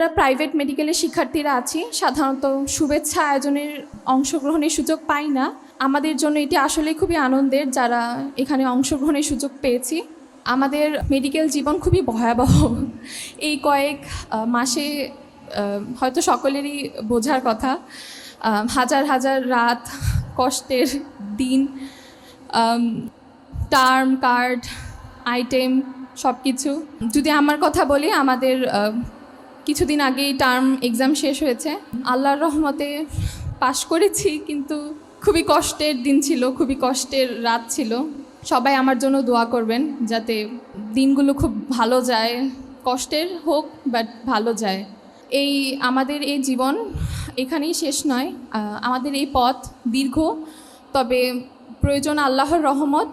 আমরা প্রাইভেট মেডিকেলের শিক্ষার্থীরা আছি। সাধারণত শুভেচ্ছা আয়োজনের অংশগ্রহণের সুযোগ পাই না। আমাদের জন্য এটি আসলে খুবই আনন্দের যারা এখানে অংশগ্রহণের সুযোগ পেয়েছি। আমাদের মেডিকেল জীবন খুবই ভয়াবহ। এই কয়েক মাসে হয়তো সকলেরই বোঝার কথা হাজার হাজার রাত কষ্টের দিন টার্ম কার্ড আইটেম সব কিছু যদি আমার কথা বলি, আমাদের কিছুদিন আগেই টার্ম এক্সাম শেষ হয়েছে। আল্লাহর রহমতে পাশ করেছি, কিন্তু খুবই কষ্টের দিন ছিল, খুবই কষ্টের রাত ছিল। সবাই আমার জন্য দোয়া করবেন যাতে দিনগুলো খুব ভালো যায়। কষ্টের হোক বাট ভালো যায়। এই আমাদের এই জীবন এখানেই শেষ নয়। আমাদের এই পথ দীর্ঘ, তবে প্রয়োজন আল্লাহর রহমত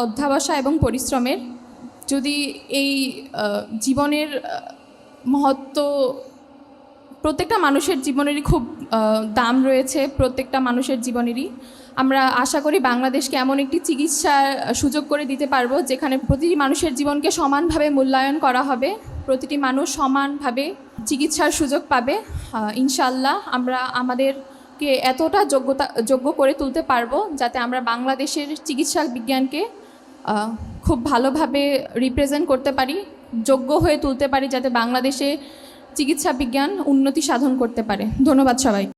অধ্যাবসা এবং পরিশ্রমের। যদি এই জীবনের মহত্ব, প্রত্যেকটা মানুষের জীবনেরই খুব দাম রয়েছে, প্রত্যেকটা মানুষের জীবনেরই। আমরা আশা করি বাংলাদেশকে এমন একটি চিকিৎসার সুযোগ করে দিতে পারব, যেখানে প্রতিটি মানুষের জীবনকে সমানভাবে মূল্যায়ন করা হবে, প্রতিটি মানুষ সমানভাবে চিকিৎসার সুযোগ পাবে। ইনশাল্লাহ আমরা আমাদেরকে এতটা যোগ্যতা, যোগ্য করে তুলতে পারব, যাতে আমরা বাংলাদেশের চিকিৎসা বিজ্ঞানকে খুব ভালোভাবে রিপ্রেজেন্ট করতে পারি। যোগ্য হয়ে তুলতে পারি যাতে বাংলাদেশে চিকিৎসা বিজ্ঞান উন্নতি সাধন করতে পারে। ধন্যবাদ সবাই